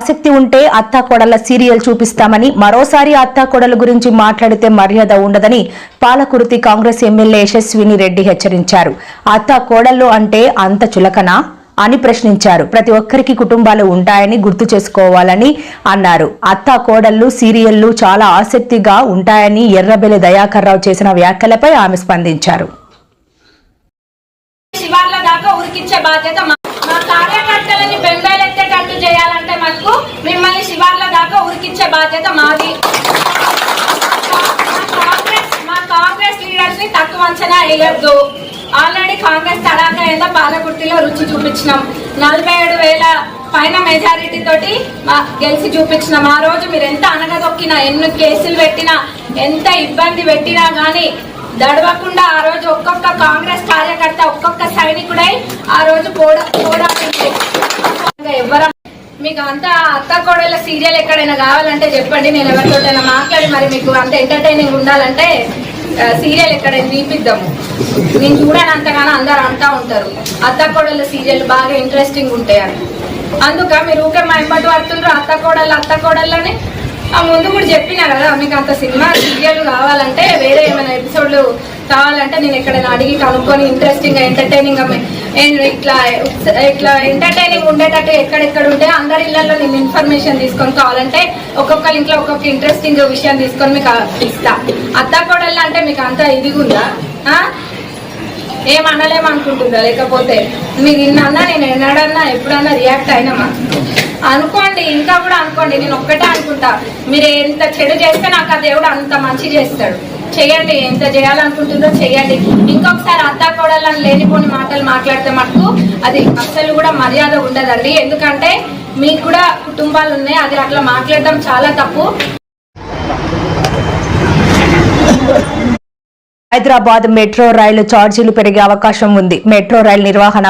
ఆసక్తి ఉంటే అత్తాకోడళ్ళ సీరియల్ చూపిస్తామని మరోసారి అత్తాకోడల గురించి మాట్లాడితే మర్యాద ఉండదని పాలకుర్తి కాంగ్రెస్ ఎమ్మెల్యే యశస్విని రెడ్డి హెచ్చరించారు. అత్తాకోడళ్ళు అంటే అంత చులకనా అని ప్రశ్నించారు. ప్రతి ఒక్కరికి కుటుంబాలు ఉంటాయని గుర్తు చేసుకోవాలని అన్నారు. అత్తా కోడళ్ళు సీరియళ్ళు చాలా ఆసక్తిగా ఉంటాయని ఎర్రబెల్లి దయాకర్ రావు చేసిన వ్యాఖ్యలపై ఆమె స్పందించారు. శివార్ల దాకా బాధ్యత మా కార్యకర్తలని బెంబేలెత్తేటట్టు బాధ్యత మాది. మా కాంగ్రెస్ మా కాంగ్రెస్ లీడర్స్ని తక్కువ అంచనా వేయద్దు. ఆల్రెడీ కాంగ్రెస్ తడాక ఏదో పాలకుర్తిలో రుచి చూపించినాం. నలభై ఏడు వేల పైన మెజారిటీ తోటి మా గెలిచి చూపించినాం. ఆ రోజు మీరు ఎంత అనగదొక్కినా ఎన్ని కేసులు పెట్టినా ఎంత ఇబ్బంది పెట్టినా కానీ దడవకుండా ఆ రోజు ఒక్కొక్క కాంగ్రెస్ కార్యకర్త ఒక్కొక్క సైనికుడై ఆ రోజు పోడా మీకు అంతా అత్త కోడల సీరియల్ ఎక్కడైనా కావాలంటే చెప్పండి. నేను ఎవరితోటైనా మాట్లాడి మరి మీకు అంత ఎంటర్టైనింగ్ ఉండాలంటే సీరియల్ ఎక్కడైనా తీపిద్దాము. నేను చూడని అంతగానో అందరు అంటా ఉంటారు. అత్త కోడల సీరియల్ బాగా ఇంట్రెస్టింగ్ ఉంటాయి అని. అందుక మీరు ఊకే మా ఎంబటి పడుతుండ్రు అత్త కోడలు అత్త కోడళ్ళని. ఆ ముందు కూడా చెప్పినా కదా మీకు అంత సినిమా సీరియల్ కావాలంటే వేరే ఏమైనా ఎపిసోడ్లు కావాలంటే నేను ఎక్కడైనా అడిగి కనుక్కొని ఇంట్రెస్టింగ్గా ఎంటర్టైనింగ్గా ఇట్లా ఇట్లా ఎంటర్టైనింగ్ ఉండేటట్టు ఎక్కడెక్కడ ఉంటే అందరి ఇళ్ళలో నేను ఇన్ఫర్మేషన్ తీసుకొని కావాలంటే ఒక్కొక్కరి ఇంట్లో ఒక్కొక్క ఇంట్రెస్టింగ్ విషయం తీసుకొని మీకు ఇస్తా. అత్త కోడళ్ళు అంటే మీకు అంత ఇదిగుందా? ఏమనలేమనుకుంటుందా లేకపోతే మీరు ఇన్నన్నా నేను ఎన్నడన్నా ఎప్పుడన్నా రియాక్ట్ అయినామా అనుకోండి ఇంకా కూడా అనుకోండి నేను ఒక్కటే అనుకుంటా. మీరు ఎంత చెడు చేస్తే నాకు ఆ దేవుడు అంత మంచి చేస్తాడు. చేయండి ఎంత చేయాలనుకుంటుందో చేయండి. ఇంకొకసారి అత్తా కోడళ్ళని లేనిపోని మాటలు మాట్లాడితే మటుకు అది అస్సలు కూడా మర్యాద ఉండదండి. ఎందుకంటే మీకు కూడా కుటుంబాలు ఉన్నాయి అది అట్లా మాట్లాడడం చాలా తప్పు. హైదరాబాద్ మెట్రో రైలు ఛార్జీలు పెరిగే అవకాశం ఉంది. మెట్రో రైలు నిర్వహణ